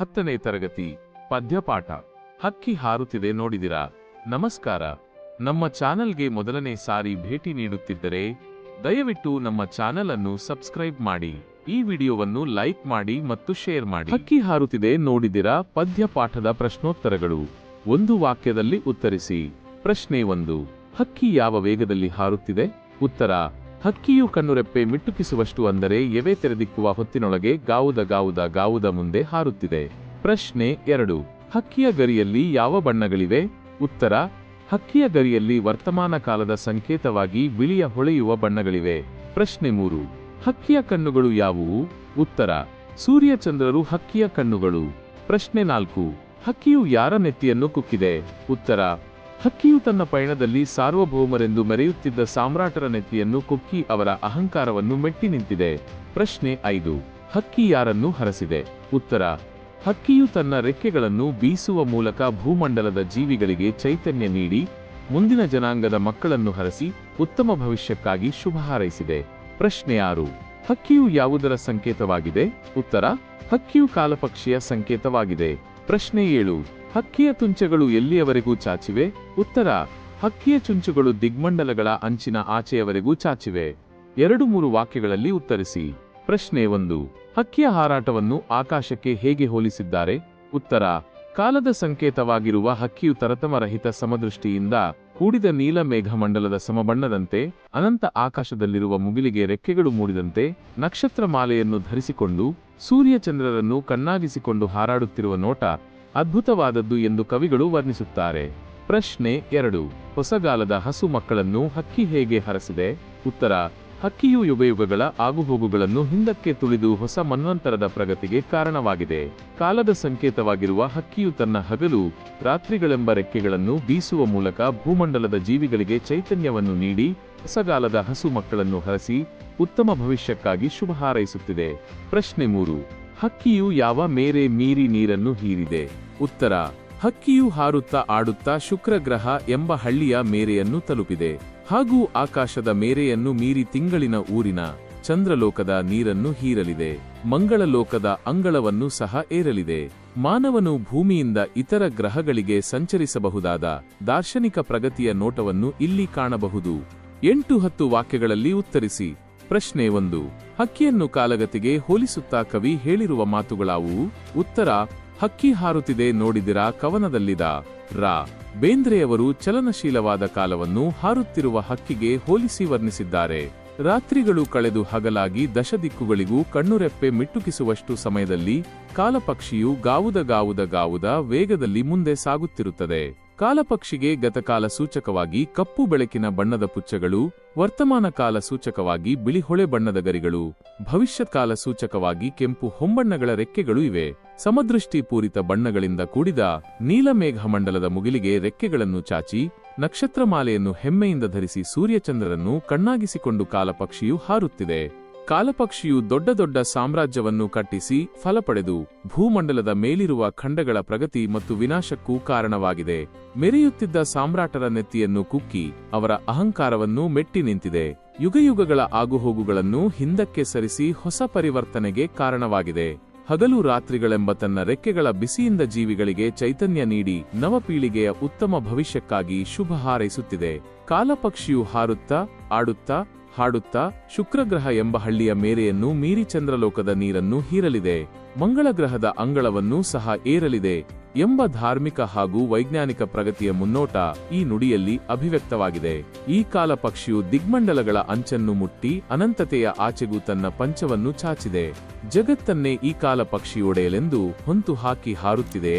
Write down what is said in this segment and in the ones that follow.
ಹತ್ತನೇ ತರಗತಿ, ಪದ್ಯಪಾಠ. ಹಕ್ಕಿ ಹಾರುತ್ತಿದೆ ನೋಡಿದಿರಾ? ನಮಸ್ಕಾರ. ನಮ್ಮ ಚಾನಲ್ಗೆ ಮೊದಲನೇ ಸಾರಿ ಭೇಟಿ ನೀಡುತ್ತಿದ್ದರೆ, ದಯವಿಟ್ಟು ನಮ್ಮ ಚಾನೆಲ್ ಅನ್ನು ಸಬ್ಸ್ಕ್ರೈಬ್ ಮಾಡಿ. ಈ ವಿಡಿಯೋವನ್ನು ಲೈಕ್ ಮಾಡಿ ಮತ್ತು ಶೇರ್ ಮಾಡಿ. ಹಕ್ಕಿ ಹಾರುತ್ತಿದೆ ನೋಡಿದಿರಾ? ಪದ್ಯಪಾಠದ ಪ್ರಶ್ನೋತ್ತರಗಳು. ಒಂದು ವಾಕ್ಯದಲ್ಲಿ ಉತ್ತರಿಸಿ. ಪ್ರಶ್ನೆ ಒಂದು. ಹಕ್ಕಿ ಯಾವ ವೇಗದಲ್ಲಿ ಹಾರುತ್ತಿದೆ? ಉತ್ತರ. ಹಕ್ಕಿಯು ಕಣ್ಣುರೆಪ್ಪೆ ಮಿಟ್ಟುಕಿಸುವಷ್ಟು ಅಂದರೆ ಎವೆ ತೆರೆದಿಕ್ಕುವ ಹೊತ್ತಿನೊಳಗೆ ಗಾವುದ ಗಾವುದ ಗಾವುದ ಮುಂದೆ ಹಾರುತ್ತಿದೆ. ಪ್ರಶ್ನೆ ಎರಡು. ಹಕ್ಕಿಯ ಗರಿಯಲ್ಲಿ ಯಾವ ಬಣ್ಣಗಳಿವೆ? ಉತ್ತರ. ಹಕ್ಕಿಯ ಗರಿಯಲ್ಲಿ ವರ್ತಮಾನ ಕಾಲದ ಸಂಕೇತವಾಗಿ ಬಿಳಿಯ ಹೊಳೆಯುವ ಬಣ್ಣಗಳಿವೆ. ಪ್ರಶ್ನೆ ಮೂರು. ಹಕ್ಕಿಯ ಕಣ್ಣುಗಳು ಯಾವುವು? ಉತ್ತರ. ಸೂರ್ಯಚಂದ್ರರು ಹಕ್ಕಿಯ ಕಣ್ಣುಗಳು. ಪ್ರಶ್ನೆ ನಾಲ್ಕು. ಹಕ್ಕಿಯು ಯಾರ ನೆತ್ತಿಯನ್ನು ಕುಕ್ಕಿದೆ? ಉತ್ತರ. ಹಕ್ಕಿಯು ತನ್ನ ಪಯಣದಲ್ಲಿ ಸಾರ್ವಭೌಮರೆಂದು ಮೆರೆಯುತ್ತಿದ್ದ ಸಾಮ್ರಾಟರ ನೆತ್ತಿಯನ್ನು ಕುಕ್ಕಿ ಅವರ ಅಹಂಕಾರವನ್ನು ಮೆಟ್ಟಿ ನಿಂತಿದೆ. ಪ್ರಶ್ನೆ ಐದು. ಹಕ್ಕಿ ಯಾರನ್ನು ಹರಸಿದೆ? ಉತ್ತರ. ಹಕ್ಕಿಯು ತನ್ನ ರೆಕ್ಕೆಗಳನ್ನು ಬೀಸುವ ಮೂಲಕ ಭೂಮಂಡಲದ ಜೀವಿಗಳಿಗೆ ಚೈತನ್ಯ ನೀಡಿ, ಮುಂದಿನ ಜನಾಂಗದ ಮಕ್ಕಳನ್ನು ಹರಸಿ ಉತ್ತಮ ಭವಿಷ್ಯಕ್ಕಾಗಿ ಶುಭ ಹಾರೈಸಿದೆ. ಪ್ರಶ್ನೆ ಆರು. ಹಕ್ಕಿಯು ಯಾವುದರ ಸಂಕೇತವಾಗಿದೆ? ಉತ್ತರ. ಹಕ್ಕಿಯು ಕಾಲಪಕ್ಷಿಯ ಸಂಕೇತವಾಗಿದೆ. ಪ್ರಶ್ನೆ ಏಳು. ಹಕ್ಕಿಯ ತುಂಚಗಳು ಎಲ್ಲಿಯವರೆಗೂ ಚಾಚಿವೆ? ಉತ್ತರ, ಹಕ್ಕಿಯ ಚುಂಚುಗಳು ದಿಗ್ಮಂಡಲಗಳ ಅಂಚಿನ ಆಚೆಯವರೆಗೂ ಚಾಚಿವೆ. ಎರಡು ಮೂರು ವಾಕ್ಯಗಳಲ್ಲಿ ಉತ್ತರಿಸಿ. ಪ್ರಶ್ನೆ ಒಂದು, ಹಕ್ಕಿಯ ಹಾರಾಟವನ್ನು ಆಕಾಶಕ್ಕೆ ಹೇಗೆ ಹೋಲಿಸಿದ್ದಾರೆ? ಉತ್ತರ, ಕಾಲದ ಸಂಕೇತವಾಗಿರುವ ಹಕ್ಕಿಯು ತರತಮರಹಿತ ಸಮದೃಷ್ಟಿಯಿಂದ ಕೂಡಿದ ನೀಲ ಮೇಘಮಂಡಲದ ಸಮಬಣ್ಣದಂತೆ, ಅನಂತ ಆಕಾಶದಲ್ಲಿರುವ ಮುಗಿಲಿಗೆ ರೆಕ್ಕೆಗಳು ಮೂಡಿದಂತೆ ನಕ್ಷತ್ರ ಮಾಲೆಯನ್ನು ಧರಿಸಿಕೊಂಡು, ಸೂರ್ಯಚಂದ್ರರನ್ನು ಕಣ್ಣಾಗಿಸಿಕೊಂಡು ಹಾರಾಡುತ್ತಿರುವ ನೋಟ ಅದ್ಭುತವಾದದ್ದು ಎಂದು ಕವಿಗಳು ವರ್ಣಿಸುತ್ತಾರೆ. ಪ್ರಶ್ನೆ ಎರಡು. ಹೊಸಗಾಲದ ಹಸು ಮಕ್ಕಳನ್ನು ಹಕ್ಕಿ ಹೇಗೆ ಹರಸಿದೆ? ಉತ್ತರ. ಹಕ್ಕಿಯು ಯುಗಯುಗಗಳ ಆಗುಹೋಗುಗಳನ್ನು ಹಿಂದಕ್ಕೆ ತುಳಿದು ಹೊಸ ಮನ್ವಂತರದ ಪ್ರಗತಿಗೆ ಕಾರಣವಾಗಿದೆ. ಕಾಲದ ಸಂಕೇತವಾಗಿರುವ ಹಕ್ಕಿಯು ತನ್ನ ಹಗಲು, ರಾತ್ರಿಗಳೆಂಬ ರೆಕ್ಕೆಗಳನ್ನು ಬೀಸುವ ಮೂಲಕ ಭೂಮಂಡಲದ ಜೀವಿಗಳಿಗೆ ಚೈತನ್ಯವನ್ನು ನೀಡಿ, ಹೊಸಗಾಲದ ಹಸು ಮಕ್ಕಳನ್ನು ಹರಸಿ, ಉತ್ತಮ ಭವಿಷ್ಯಕ್ಕಾಗಿ ಶುಭ ಹಾರೈಸುತ್ತಿದೆ. ಪ್ರಶ್ನೆ ಮೂರು. ಹಕ್ಕಿಯು ಯಾವ ಮೇರೆ ಮೀರಿ ನೀರನ್ನು ಹೀರಿದೆ? ಉತ್ತರ, ಹಕ್ಕಿಯು ಹಾರುತ್ತಾ ಆಡುತ್ತಾ ಶುಕ್ರಗ್ರಹ ಎಂಬ ಹಳ್ಳಿಯ ಮೇರೆಯನ್ನು ತಲುಪಿದೆ. ಹಾಗೂ ಆಕಾಶದ ಮೇರೆಯನ್ನು ಮೀರಿ ತಿಂಗಳಿನ ಊರಿನ ಚಂದ್ರಲೋಕದ ನೀರನ್ನು ಹೀರಲಿದೆ. ಮಂಗಳಲೋಕದ ಅಂಗಳವನ್ನು ಸಹ ಏರಲಿದೆ. ಮಾನವನು ಭೂಮಿಯಿಂದ ಇತರ ಗ್ರಹಗಳಿಗೆ ಸಂಚರಿಸಬಹುದಾದ ದಾರ್ಶನಿಕ ಪ್ರಗತಿಯ ನೋಟವನ್ನು ಇಲ್ಲಿ ಕಾಣಬಹುದು. ಎಂಟು ಹತ್ತು ವಾಕ್ಯಗಳಲ್ಲಿ ಉತ್ತರಿಸಿ. ಪ್ರಶ್ನೆ ಒಂದು. ಹಕ್ಕಿಯನ್ನು ಕಾಲಗತಿಗೆ ಹೋಲಿಸುತ್ತಾ ಕವಿ ಹೇಳಿರುವ ಮಾತುಗಳಾವು, ಉತ್ತರ, ಹಕ್ಕಿ ಹಾರುತ್ತಿದೆ ನೋಡಿದಿರಾ ಕವನದಲ್ಲಿದ. ರಾ. ಬೇಂದ್ರೆಯವರು ಚಲನಶೀಲವಾದ ಕಾಲವನ್ನು ಹಾರುತ್ತಿರುವ ಹಕ್ಕಿಗೆ ಹೋಲಿಸಿ ವರ್ಣಿಸಿದ್ದಾರೆ. ರಾತ್ರಿಗಳು ಕಳೆದು ಹಗಲಾಗಿ ದಶದಿಕ್ಕುಗಳಿಗೂ ಕಣ್ಣುರೆಪ್ಪೆ ಮಿಟ್ಟುಕಿಸುವಷ್ಟು ಸಮಯದಲ್ಲಿ ಕಾಲಪಕ್ಷಿಯು ಗಾವುದ ಗಾವುದ ಗಾವುದ ವೇಗದಲ್ಲಿ ಮುಂದೆ ಸಾಗುತ್ತಿರುತ್ತದೆ. ಕಾಲಪಕ್ಷಿಗೆ ಗತಕಾಲ ಸೂಚಕವಾಗಿ ಕಪ್ಪು ಬೆಳಕಿನ ಬಣ್ಣದ ಪುಚ್ಚಗಳು, ವರ್ತಮಾನ ಕಾಲ ಸೂಚಕವಾಗಿ ಬಿಳಿಹೊಳೆ ಬಣ್ಣದ ಗರಿಗಳು, ಭವಿಷ್ಯತ್ ಕಾಲ ಸೂಚಕವಾಗಿ ಕೆಂಪು ಹೊಂಬಣ್ಣಗಳ ರೆಕ್ಕೆಗಳು ಇವೆ. ಸಮದೃಷ್ಟಿ ಪೂರಿತ ಬಣ್ಣಗಳಿಂದ ಕೂಡಿದ ನೀಲಮೇಘ ಮಂಡಲದ ಮುಗಿಲಿಗೆ ರೆಕ್ಕೆಗಳನ್ನು ಚಾಚಿ, ನಕ್ಷತ್ರಮಾಲೆಯನ್ನು ಹೆಮ್ಮೆಯಿಂದ ಧರಿಸಿ ಸೂರ್ಯಚಂದ್ರರನ್ನು ಕಣ್ಣಾಗಿಸಿಕೊಂಡು ಕಾಲಪಕ್ಷಿಯು ಹಾರುತ್ತಿದೆ. ಕಾಲಪಕ್ಷಿಯು ದೊಡ್ಡ ದೊಡ್ಡ ಸಾಮ್ರಾಜ್ಯವನ್ನು ಕಟ್ಟಿಸಿ ಫಲಪಡೆದು ಭೂಮಂಡಲದ ಮೇಲಿರುವ ಖಂಡಗಳ ಪ್ರಗತಿ ಮತ್ತು ವಿನಾಶಕ್ಕೂ ಕಾರಣವಾಗಿದೆ. ಮೆರೆಯುತ್ತಿದ್ದ ಸಾಮ್ರಾಟರ ನೆತ್ತಿಯನ್ನು ಕುಕ್ಕಿ ಅವರ ಅಹಂಕಾರವನ್ನು ಮೆಟ್ಟಿ ನಿಂತಿದೆ. ಯುಗಯುಗಗಳ ಆಗುಹೋಗುಗಳನ್ನು ಹಿಂದಕ್ಕೆ ಸರಿಸಿ ಹೊಸ ಪರಿವರ್ತನೆಗೆ ಕಾರಣವಾಗಿದೆ. ಹಗಲು ರಾತ್ರಿಗಳೆಂಬ ತನ್ನ ರೆಕ್ಕೆಗಳ ಬಿಸಿಯಿಂದ ಜೀವಿಗಳಿಗೆ ಚೈತನ್ಯ ನೀಡಿ ನವಪೀಳಿಗೆಯ ಉತ್ತಮ ಭವಿಷ್ಯಕ್ಕಾಗಿ ಶುಭ ಹಾರೈಸುತ್ತಿದೆ. ಕಾಲಪಕ್ಷಿಯು ಹಾರುತ್ತಾ, ಆಡುತ್ತಾ ಹಾಡುತ್ತಾ ಶುಕ್ರಗ್ರಹ ಎಂಬ ಹಳ್ಳಿಯ ಮೇರೆಯನ್ನು ಮೀರಿ ಚಂದ್ರಲೋಕದ ನೀರನ್ನು ಹೀರಲಿದೆ. ಮಂಗಳಗ್ರಹದ ಅಂಗಳವನ್ನೂ ಸಹ ಏರಲಿದೆ ಎಂಬ ಧಾರ್ಮಿಕ ಹಾಗೂ ವೈಜ್ಞಾನಿಕ ಪ್ರಗತಿಯ ಮುನ್ನೋಟ ಈ ನುಡಿಯಲ್ಲಿ ಅಭಿವ್ಯಕ್ತವಾಗಿದೆ. ಈ ಕಾಲ ಪಕ್ಷಿಯು ದಿಗ್ಮಂಡಲಗಳ ಅಂಚನ್ನು ಮುಟ್ಟಿ ಅನಂತತೆಯ ಆಚೆಗೂ ತನ್ನ ಪಂಚವನ್ನು ಚಾಚಿದೆ. ಜಗತ್ತನ್ನೇ ಈ ಕಾಲ ಪಕ್ಷಿಯೊಡೆಯಲೆಂದು ಹೊಂತು ಹಾಕಿ ಹಾರುತ್ತಿದೆ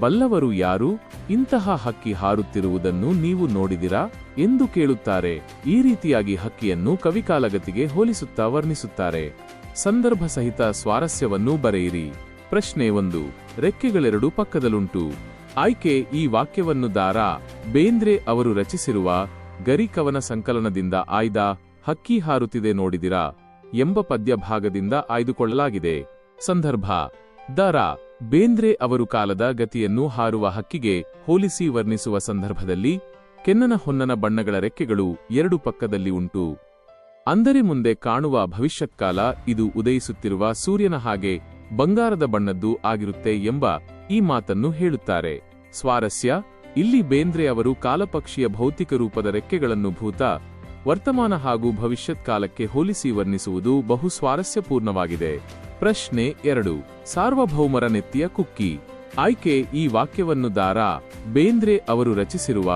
ಬಲ್ಲವರು ಯಾರು? ಇಂತಹ ಹಕ್ಕಿ ಹಾರುತ್ತಿರುವುದನ್ನು ನೀವು ನೋಡಿದಿರಾ? ಎಂದು ಕೇಳುತ್ತಾರೆ. ಈ ರೀತಿಯಾಗಿ ಹಕ್ಕಿಯನ್ನು ಕವಿಕಾಲಗತಿಗೆ ಹೋಲಿಸುತ್ತಾ ವರ್ಣಿಸುತ್ತಾರೆ. ಸಂದರ್ಭ ಸಹಿತ ಸ್ವಾರಸ್ಯವನ್ನು ಬರೆಯಿರಿ. ಪ್ರಶ್ನೆ ಒಂದು. ರೆಕ್ಕೆಗಳೆರಡು ಪಕ್ಕದಲ್ಲುಂಟು ಆಯ್ಕೆ ಈ ವಾಕ್ಯವನ್ನು ದಾರಾ. ಬೇಂದ್ರೆ ಅವರು ರಚಿಸಿರುವ ಗರಿ ಕವನ ಸಂಕಲನದಿಂದ ಆಯ್ದ ಹಕ್ಕಿ ಹಾರುತ್ತಿದೆ ನೋಡಿದಿರಾ ಎಂಬ ಪದ್ಯ ಭಾಗದಿಂದ ಆಯ್ದುಕೊಳ್ಳಲಾಗಿದೆ. ಸಂದರ್ಭ. ದಾರಾ. ಬೇಂದ್ರೆ ಅವರು ಕಾಲದ ಗತಿಯನ್ನು ಹಾರುವ ಹಕ್ಕಿಗೆ ಹೋಲಿಸಿ ವರ್ಣಿಸುವ ಸಂದರ್ಭದಲ್ಲಿ ಕೆನ್ನನ ಹೊನ್ನನ ಬಣ್ಣಗಳ ರೆಕ್ಕೆಗಳು ಎರಡು ಪಕ್ಕದಲ್ಲಿ ಉಂಟು. ಅಂದರೆ ಮುಂದೆ ಕಾಣುವ ಭವಿಷ್ಯತ್ಕಾಲ ಇದು ಉದಯಿಸುತ್ತಿರುವ ಸೂರ್ಯನ ಹಾಗೆ ಬಂಗಾರದ ಬಣ್ಣದ್ದು ಆಗಿರುತ್ತೆ ಎಂಬ ಈ ಮಾತನ್ನು ಹೇಳುತ್ತಾರೆ. ಸ್ವಾರಸ್ಯ, ಇಲ್ಲಿ ಬೇಂದ್ರೆ ಅವರು ಕಾಲಪಕ್ಷಿಯ ಭೌತಿಕ ರೂಪದ ರೆಕ್ಕೆಗಳನ್ನು ಭೂತ, ವರ್ತಮಾನ ಹಾಗೂ ಭವಿಷ್ಯತ್ ಕಾಲಕ್ಕೆ ಹೋಲಿಸಿ ವರ್ಣಿಸುವುದು ಬಹು ಸ್ವಾರಸ್ಯಪೂರ್ಣವಾಗಿದೆ. ಪ್ರಶ್ನೆ ಎರಡು, ಸಾರ್ವಭೌಮರ ನೆತ್ತಿಯ ಕುಕ್ಕಿ. ಆಯ್ಕೆ ಈ ವಾಕ್ಯವನ್ನು ದಾರಾ, ಬೇಂದ್ರೆ ಅವರು ರಚಿಸಿರುವ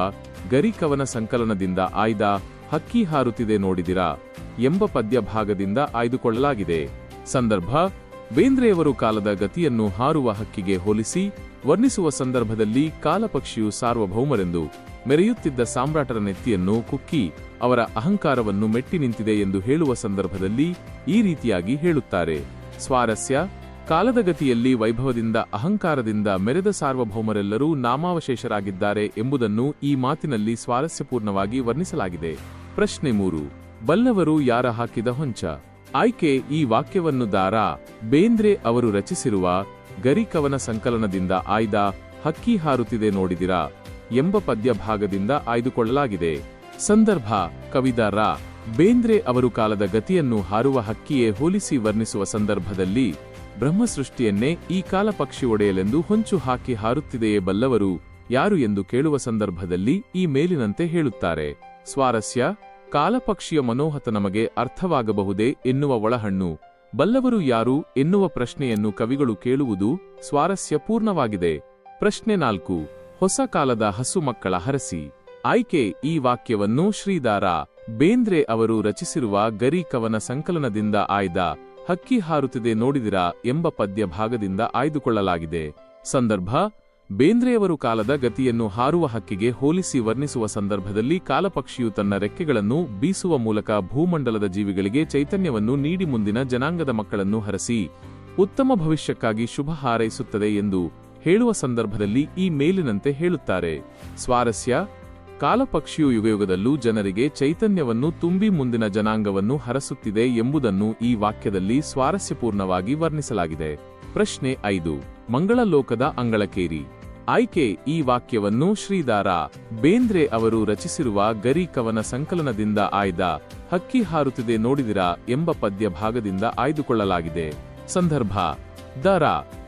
ಗರಿಕವನ ಸಂಕಲನದಿಂದ ಆಯ್ದ ಹಕ್ಕಿ ಹಾರುತ್ತಿದೆ ನೋಡಿದಿರಾ ಎಂಬ ಪದ್ಯ ಭಾಗದಿಂದ ಆಯ್ದುಕೊಳ್ಳಲಾಗಿದೆ. ಸಂದರ್ಭ, ಬೇಂದ್ರೆಯವರು ಕಾಲದ ಗತಿಯನ್ನು ಹಾರುವ ಹಕ್ಕಿಗೆ ಹೋಲಿಸಿ, ವರ್ಣಿಸುವ ಸಂದರ್ಭದಲ್ಲಿ ಕಾಲಪಕ್ಷಿಯು ಸಾರ್ವಭೌಮರೆಂದು, ಮೆರೆಯುತ್ತಿದ್ದ ಸಾಮ್ರಾಟರ ನೆತ್ತಿಯನ್ನು ಕುಕ್ಕಿ, ಅವರ ಅಹಂಕಾರವನ್ನು ಮೆಟ್ಟಿ ನಿಂತಿದೆ ಎಂದು ಹೇಳುವ ಸಂದರ್ಭದಲ್ಲಿ ಈ ರೀತಿಯಾಗಿ ಹೇಳುತ್ತಾರೆ. ಸ್ವಾರಸ್ಯ ಕಾಲದ ಗತಿಯಲ್ಲಿ ವೈಭವದಿಂದ ಅಹಂಕಾರದಿಂದ ಮೆರೆದ ಸಾರ್ವಭೌಮರೆಲ್ಲರೂ ನಾಮಾವಶೇಷರಾಗಿದ್ದಾರೆ ಎಂಬುದನ್ನು ಈ ಮಾತಿನಲ್ಲಿ ಸ್ವಾರಸ್ಯಪೂರ್ಣವಾಗಿ ವರ್ಣಿಸಲಾಗಿದೆ. ಪ್ರಶ್ನೆ ಮೂರು. ಬಲ್ಲವರು ಯಾರ ಹಾಕಿದ ಹೊಂಚ? ಆಯ್ಕೆ ಈ ವಾಕ್ಯವನ್ನು ದಾರಾ, ಬೇಂದ್ರೆ ಅವರು ರಚಿಸಿರುವ ಗರಿಕವನ ಸಂಕಲನದಿಂದ ಆಯ್ದ ಹಕ್ಕಿ ಹಾರುತ್ತಿದೆ ನೋಡಿದಿರಾ ಎಂಬ ಪದ್ಯ ಭಾಗದಿಂದ ಆಯ್ದುಕೊಳ್ಳಲಾಗಿದೆ. ಸಂದರ್ಭ ಕವಿದಾರ ಬೇಂದ್ರೆ ಅವರು ಕಾಲದ ಗತಿಯನ್ನು ಹಾರುವ ಹಕ್ಕಿಯೇ ಹೋಲಿಸಿ ವರ್ಣಿಸುವ ಸಂದರ್ಭದಲ್ಲಿ ಬ್ರಹ್ಮಸೃಷ್ಟಿಯನ್ನೇ ಈ ಕಾಲ ಪಕ್ಷಿ ಒಡೆಯಲೆಂದು ಹೊಂಚು ಹಾಕಿ ಹಾರುತ್ತಿದೆಯೇ ಬಲ್ಲವರು? ಯಾರು ಎಂದು ಕೇಳುವ ಸಂದರ್ಭದಲ್ಲಿ ಈ ಮೇಲಿನಂತೆ ಹೇಳುತ್ತಾರೆ. ಸ್ವಾರಸ್ಯ, ಕಾಲಪಕ್ಷಿಯ ಮನೋಹತ ನಮಗೆ ಅರ್ಥವಾಗಬಹುದೇ ಎನ್ನುವ ಒಳಹಣ್ಣು. ಬಲ್ಲವರು ಯಾರು ಎನ್ನುವ ಪ್ರಶ್ನೆಯನ್ನು ಕವಿಗಳು ಕೇಳುವುದು ಸ್ವಾರಸ್ಯಪೂರ್ಣವಾಗಿದೆ ಪ್ರಶ್ನೆ ನಾಲ್ಕು, ಹೊಸ ಕಾಲದ ಹಸು ಮಕ್ಕಳ ಹರಸಿ. ಆಯ್ಕೆ, ಈ ವಾಕ್ಯವನ್ನು ಶ್ರೀದಾರ, ಬೇಂದ್ರೆ ಅವರು ರಚಿಸಿರುವ ಗರಿ ಕವನ ಸಂಕಲನದಿಂದ ಆಯ್ದ ಹಕ್ಕಿ ಹಾರುತ್ತಿದೆ ನೋಡಿದಿರಾ ಎಂಬ ಪದ್ಯ ಭಾಗದಿಂದ ಆಯ್ದುಕೊಳ್ಳಲಾಗಿದೆ. ಸಂದರ್ಭ, ಬೇಂದ್ರೆಯವರು ಕಾಲದ ಗತಿಯನ್ನು ಹಾರುವ ಹಕ್ಕಿಗೆ ಹೋಲಿಸಿ ವರ್ಣಿಸುವ ಸಂದರ್ಭದಲ್ಲಿ ಕಾಲಪಕ್ಷಿಯು ತನ್ನ ರೆಕ್ಕೆಗಳನ್ನು ಬೀಸುವ ಮೂಲಕ ಭೂಮಂಡಲದ ಜೀವಿಗಳಿಗೆ ಚೈತನ್ಯವನ್ನು ನೀಡಿ ಮುಂದಿನ ಜನಾಂಗದ ಮಕ್ಕಳನ್ನು ಹರಸಿ, ಉತ್ತಮ ಭವಿಷ್ಯಕ್ಕಾಗಿ ಶುಭ ಹಾರೈಸುತ್ತದೆ ಎಂದು ಹೇಳುವ ಸಂದರ್ಭದಲ್ಲಿ ಈ ಮೇಲಿನಂತೆ ಹೇಳುತ್ತಾರೆ. ಸ್ವಾರಸ್ಯ ಕಾಲಪಕ್ಷಿಯು ಯುಗಯುಗದಲ್ಲೂ ಜನರಿಗೆ ಚೈತನ್ಯವನ್ನು ತುಂಬಿ ಮುಂದಿನ ಜನಾಂಗವನ್ನು ಹರಸುತ್ತಿದೆ ಎಂಬುದನ್ನು ಈ ವಾಕ್ಯದಲ್ಲಿ ಸ್ವಾರಸ್ಯಪೂರ್ಣವಾಗಿ ವರ್ಣಿಸಲಾಗಿದೆ. ಪ್ರಶ್ನೆ ಐದು. ಮಂಗಳಲೋಕದ ಅಂಗಳಕೇರಿ. ಆಯ್ಕೆ ಈ ವಾಕ್ಯವನ್ನು ಶ್ರೀದಾರ ಬೇಂದ್ರೆ ಅವರು ರಚಿಸಿರುವ ಗರಿ ಕವನ ಸಂಕಲನದಿಂದ ಆಯ್ದ ಹಕ್ಕಿ ಹಾರುತ್ತಿದೆ ನೋಡಿದಿರಾ ಎಂಬ ಪದ್ಯ ಭಾಗದಿಂದ ಆಯ್ದುಕೊಳ್ಳಲಾಗಿದೆ. ಸಂದರ್ಭ. ದರ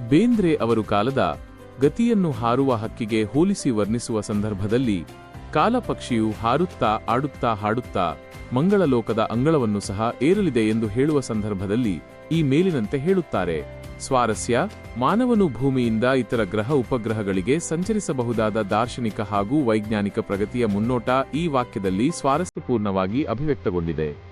ಬೇಂದ್ರೆ ಅವರು ಕಾಲದ ಗತಿಯನ್ನು ಹಾರುವ ಹಕ್ಕಿಗೆ ಹೋಲಿಸಿ ವರ್ಣಿಸುವ ಸಂದರ್ಭದಲ್ಲಿ ಕಾಲಪಕ್ಷಿಯು ಹಾರುತ್ತಾ ಆಡುತ್ತಾ ಹಾಡುತ್ತಾ ಮಂಗಳಲೋಕದ ಅಂಗಳವನ್ನು ಸಹ ಏರಲಿದೆ ಎಂದು ಹೇಳುವ ಸಂದರ್ಭದಲ್ಲಿ ಈ ಮೇಲಿನಂತೆ ಹೇಳುತ್ತಾರೆ. ಸ್ವಾರಸ್ಯ, ಮಾನವನು ಭೂಮಿಯಿಂದ ಇತರ ಗ್ರಹ ಉಪಗ್ರಹಗಳಿಗೆ ಸಂಚರಿಸಬಹುದಾದ ದಾರ್ಶನಿಕ ಹಾಗೂ ವೈಜ್ಞಾನಿಕ ಪ್ರಗತಿಯ ಮುನ್ನೋಟ ಈ ವಾಕ್ಯದಲ್ಲಿ ಸ್ವಾರಸ್ಯಪೂರ್ಣವಾಗಿ ಅಭಿವ್ಯಕ್ತಗೊಂಡಿದೆ.